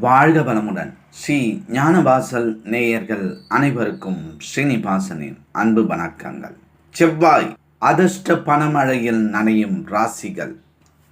வாழ்க வளமுடன். ஸ்ரீ ஞானவாசல் நேயர்கள் அனைவருக்கும் ஸ்ரீனிவாசனின் அன்பு வணக்கங்கள். செவ்வாய் அதிர்ஷ்ட பணமழையில் நனையும் ராசிகள்.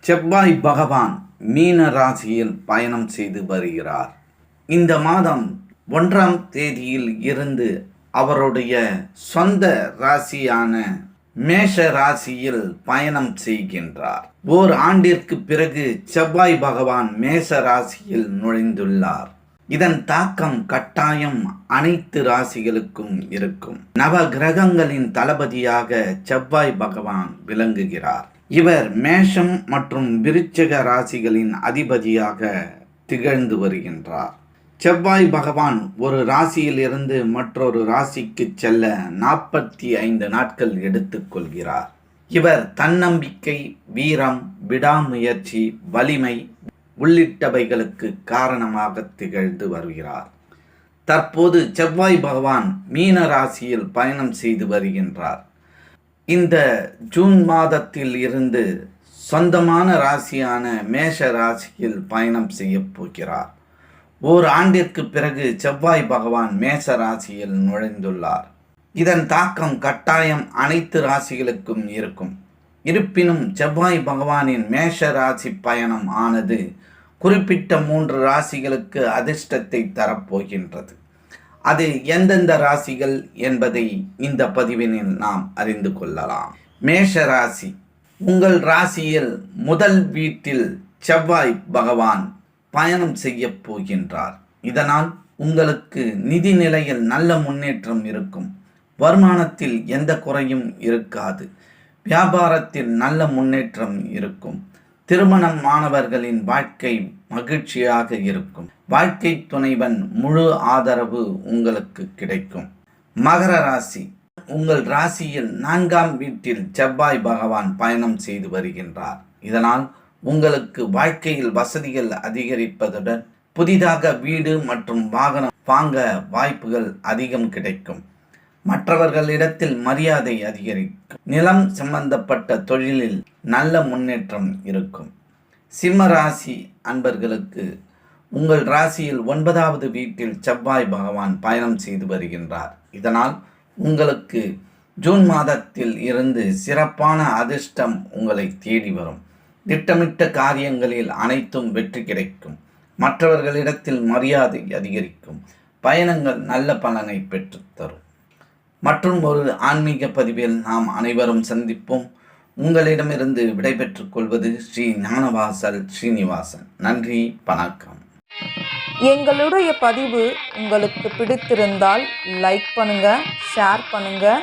செவ்வாய் பகவான் மீன ராசியில் பயணம் செய்து வருகிறார். இந்த மாதம் ஒன்றாம் தேதியில் இருந்து அவருடைய சொந்த ராசியான மேஷ ராசியில் பயணம் செய்கின்றார். ஓர் ஆண்டிற்கு பிறகு செவ்வாய் பகவான் மேஷ ராசியில் நுழைந்துள்ளார். இதன் தாக்கம் கட்டாயம் அனைத்து ராசிகளுக்கும் இருக்கும். நவ கிரகங்களின் தளபதியாக செவ்வாய் பகவான் விளங்குகிறார். இவர் மேஷம் மற்றும் விருச்சக ராசிகளின் அதிபதியாக திகழ்ந்து வருகின்றார். செவ்வாய் பகவான் ஒரு ராசியில் இருந்து மற்றொரு ராசிக்கு செல்ல நாற்பத்தி ஐந்து நாட்கள் எடுத்துக்கொள்கிறார் இவர் தன்னம்பிக்கை வீரம் விடாமுயற்சி வலிமை உள்ளிட்டவைகளுக்கு காரணமாக திகழ்ந்து வருகிறார். தற்போது செவ்வாய் பகவான் மீன ராசியில் பயணம் செய்து வருகின்றார். இந்த ஜூன் மாதத்தில் இருந்து சொந்தமான ராசியான மேஷ ராசியில் பயணம் செய்ய போகிறார். ஓர் ஆண்டிற்கு பிறகு செவ்வாய் பகவான் மேச ராசியில் நுழைந்துள்ளார். இதன் தாக்கம் கட்டாயம் அனைத்து ராசிகளுக்கும் இருக்கும். இருப்பினும் செவ்வாய் பகவானின் மேஷ ராசி பயணம் ஆனது குறிப்பிட்ட மூன்று ராசிகளுக்கு அதிர்ஷ்டத்தை தரப்போகின்றது. அது எந்தெந்த ராசிகள் என்பதை இந்த பதிவினில் நாம் அறிந்து கொள்ளலாம். மேஷ ராசி. உங்கள் ராசியில் முதல் வீட்டில் செவ்வாய் பகவான் பயணம் செய்ய போகின்றார். இதனால் உங்களுக்கு நிதி நிலையில் நல்ல முன்னேற்றம் இருக்கும். வருமானத்தில் எந்த குறையும் இருக்காது. வியாபாரத்தில் நல்ல முன்னேற்றம் இருக்கும். திருமணம் மாணவர்களின் வாழ்க்கை மகிழ்ச்சியாக இருக்கும். வாழ்க்கை துணைவன் முழு ஆதரவு உங்களுக்கு கிடைக்கும். மகர ராசி. உங்கள் ராசியில் நான்காம் வீட்டில் செவ்வாய் பகவான் பயணம் செய்து வருகின்றார். இதனால் உங்களுக்கு வாழ்க்கையில் வசதிகள் அதிகரிப்பதுடன் புதிதாக வீடு மற்றும் வாகனம் வாங்க வாய்ப்புகள் அதிகம் கிடைக்கும். மற்றவர்களிடத்தில் மரியாதை அதிகரிக்கும். நிலம் சம்பந்தப்பட்ட தொழிலில் நல்ல முன்னேற்றம் இருக்கும். சிம்ம ராசி அன்பர்களுக்கு உங்கள் ராசியில் ஒன்பதாவது வீட்டில் செவ்வாய் பகவான் பயணம் செய்து வருகின்றார். இதனால் உங்களுக்கு ஜூன் மாதத்தில் இருந்து சிறப்பான அதிர்ஷ்டம் உங்களை தேடி வரும். திட்டமிட்ட காரியங்களில் அனைத்தும் வெற்றி கிடைக்கும். மற்றவர்களிடத்தில் மரியாதை அதிகரிக்கும். பயணங்கள் நல்ல பலனை பெற்றுத்தரும். மற்றும் ஒரு ஆன்மீக பதிவில் நாம் அனைவரும் சந்திப்போம். உங்களிடமிருந்து விடைபெற்றுக் கொள்வது ஸ்ரீ ஞானவாசல் ஸ்ரீனிவாசன். நன்றி வணக்கம். எங்களுடைய பதிவு உங்களுக்கு பிடித்திருந்தால் லைக் பண்ணுங்க ஷேர் பண்ணுங்க.